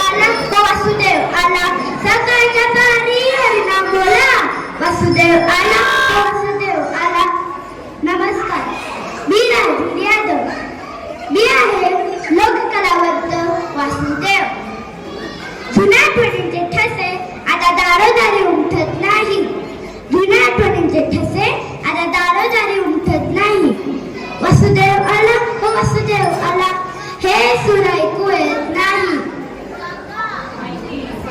आला वासुदेव आला सकाळच्या काळी बोला वासुदेव आला वासुदेव आला नमस्कार मी यादव मी आहे लोककलावंत वासुदेव जुन्या आठवणींचे ठसे आता दारोदारी उमटत नाही जुन्या आठवणींचे ठसे आता दारोदारी उमटत नाही वसुदेव आला तो वसुदेव आला हे सुराई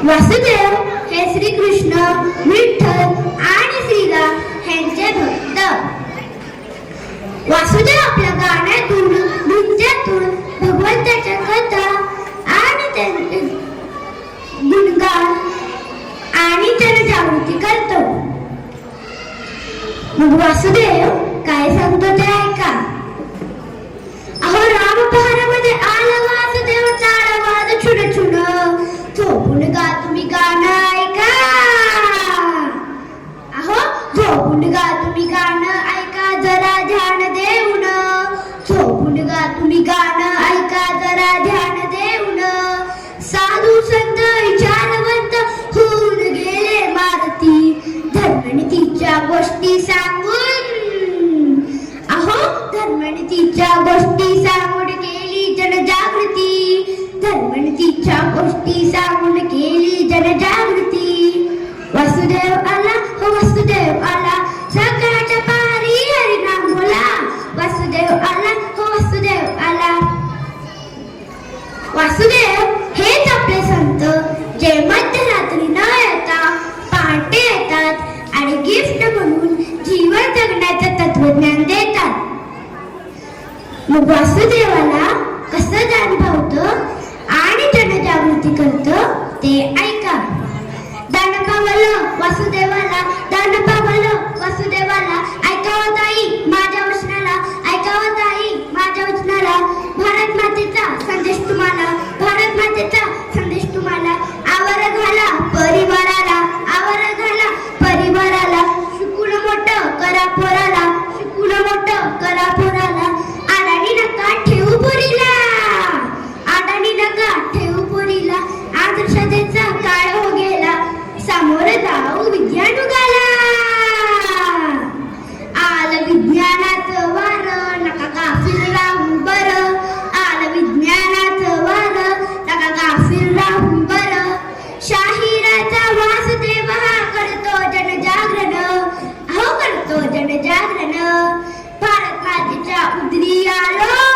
वासुदेव हे श्रीकृष्ण विठ्ठल आणि श्रीला यांचे भक्त. वासुदेव आपल्या गाण्यातून नृत्यातून भगवंताच्या कथा आणि त्यांचे गुणगान आणि जनजागृती करतो. मग वासुदेव गोष्टी सांगून अहो धर्मनीतीच्या गोष्टी सांगून केली जनजागृती. धर्मनीतीच्या गोष्टी सांगून केली जनजागृती. वसुदेव आला हो वसुदेव आला. सकाळच्या पारी हरिनाम बोला. वसुदेव आला हो वसुदेव आला. वासुदेव मग वासुदेवाला कसं जाणभावतं आणि जनजागृती करतं ते ऐका. दान पावलं वासुदेवाला दान पावलं वासुदेवाला आदर्शतेचा काळ हो गेला. समोर जाऊ विज्ञानुगाला आल विज्ञानात वार नका गाफील राहू बर. आल विज्ञानात वार नका गाफील राहू बर. शाहिराचा वासुदेव हा करतो जनजागरण. हो करतो जनजागरण. भारत मातेच्या उदरी आलो.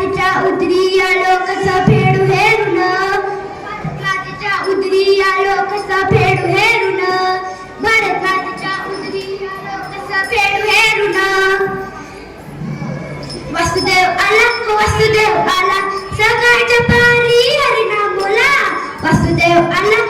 भारत उदरी आलो कसं फेडू हेरून भारत मातेच्या उदरी आलो कसं फेडू हेरून भारत मातेच्या उदरी लोक कसं फेडू ऋण वसुदेव आला वसुदेव आला. सकाळच्या पारी हरिनाम बोला वसुदेव आला